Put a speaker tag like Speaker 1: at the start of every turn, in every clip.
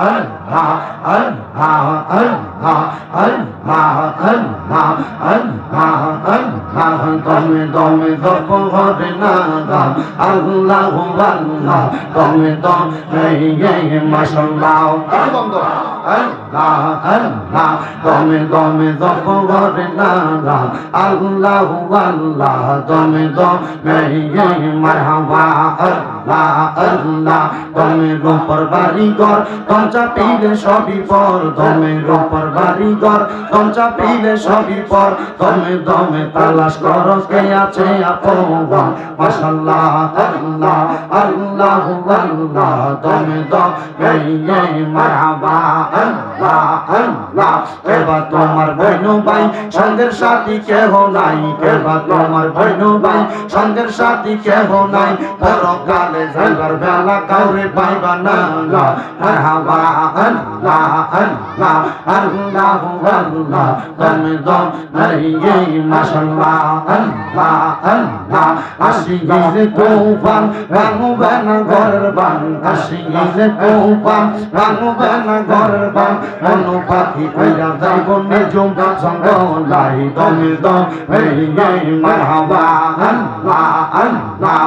Speaker 1: আল্লাহ আল্লাহ আল্লাহ আল্লাহ আল্লাহ আল্লাহ আল্লাহ তুমি তুমি দপ হবে না আল্লাহ আল্লাহ তুমি তো মাসাল্লাহ আল্লাহ আল্লাহ তুমি তুমি দপ হবে না আল্লাহ আল্লাহ তুমি তো মারহাবা আল্লাহ আল্লাহ তুমি রূপর বাড়ি ঘর তঞ্চা পিলে সবই পর তুমি রূপর বাড়ি ঘর তঞ্চা পিলে সবই পর তুমি দমে তালাশ করো, কে আছে আপন? মাশাল্লাহ আল্লাহ আল্লাহ আল্লাহ তুমি দমে মারহাবা, আল্লাহ আল্লাহ তোমার বইনু ভাই, সঙ্গের সাথী কেহ নাই, কেবা তোমার বইনু ভাই, সঙ্গের সাথী কেহ নাই যাইবার বেলা কাউরে পাইবা না মারহাবা আল্লাহ আল্লাহ আল্লাহ আল্লাহ। তুমি দম নাই মাশাল্লাহ। আল্লাহ আল্লাহ আসি গিয়ে তুফান ভাঙবে না ঘরের বান আসি গিয়ে তুফান ভাঙবে না ঘরের বান অনু পাখি কইরা যাইব নিজুম সঙ্গলাই তুমি দম এই মারহাবা। আল্লাহ আল্লাহ।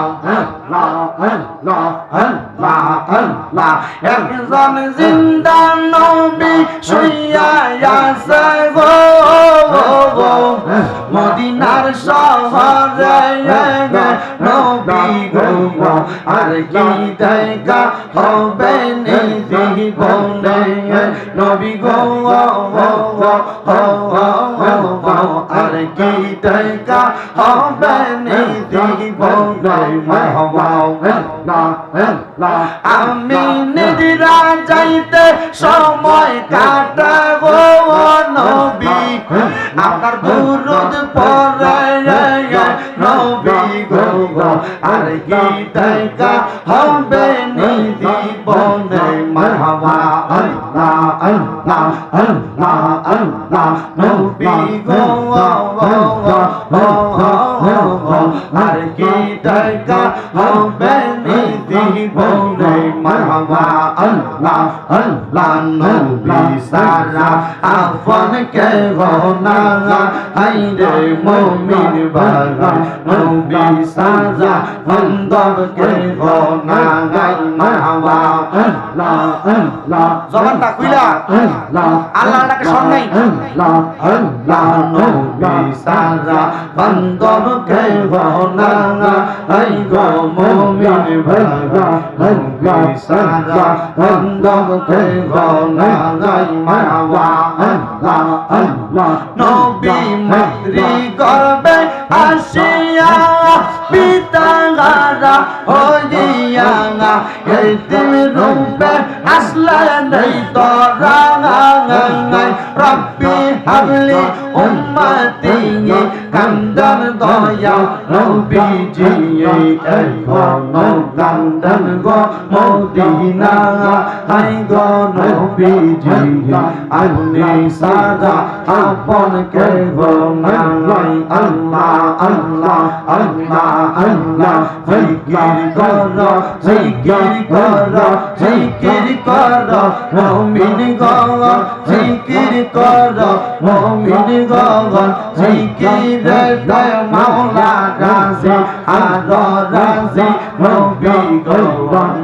Speaker 1: একজন জিন্দা নবী শুইয়া আছে গো মদিনার শহরে নবী গো আর কি হবে নিধি বনে নবী গো আর আমি নিদিরা যাইতে সময় কাটা গো নবী। আপনার দুরুদ পরে নবী গো আর কি দেখা হবে নিদি বনে মারহাবা আল্লাহ আল্লাহ আল্লাহ আল্লাহ নবী গো আর কি দেখা হবে নিদি বনে মারহাবা আল্লাহ আল্লাহ নবী সারা আপন কে না হাইরে মুমিন বাবা নবী সারা বন্দর কে না মারহাবা আল্লাহ আল্লাহ
Speaker 2: জবানটা খুইলা।
Speaker 1: আল্লাহ
Speaker 2: ডাকে শোন নাই।
Speaker 1: বন্দর কে না হাই গো মুমিন বাবা নবী সারা বন্দর কে না মারহাবা আল্লাহ আল্লাহ
Speaker 2: নবী মাতৃ গর্বে আসিয়া গারা হইয়া এতিম রূপে আসলে নেই তোরা রব্বি হাবলি উম্মতি কান্দন দয়া নবীজি এখন কান্দন গো মদিনা হাই গো নবীজি আপনি সাদা আপন কে গো নাই আল্লাহ আল্লাহ আল্লাহ আল্লাহ জিকির কর জিকির কর জিকির কর মুমিন গো জিকির কর মুমিন গো জিকির মাওলা আর রাজি নবী গো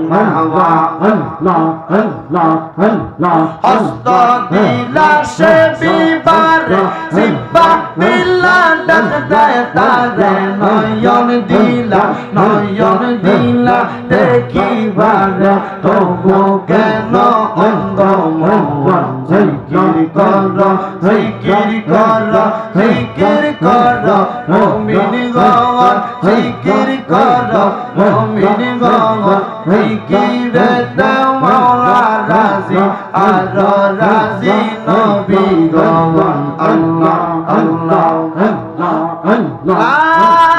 Speaker 2: মারহাবা
Speaker 1: আল্লাহ আল্লাহ আল্লাহ
Speaker 2: হস্ত দিলা সে বিবারে সিব্বা দিলা ডাক দেয় তারে নয়ন দিলা নয়ন দিলা দেখিবারে তবু কেন অন্ধ মন জিকির কর জিকির কর জিকির কর মুমিন গওয়ার জিকির কর মুমিন গওয়ার জিকির মাওলা রাজি আর রাজি নবী গওয়ার আল্লাহ আল্লাহ
Speaker 1: আল্লাহ আল্লাহ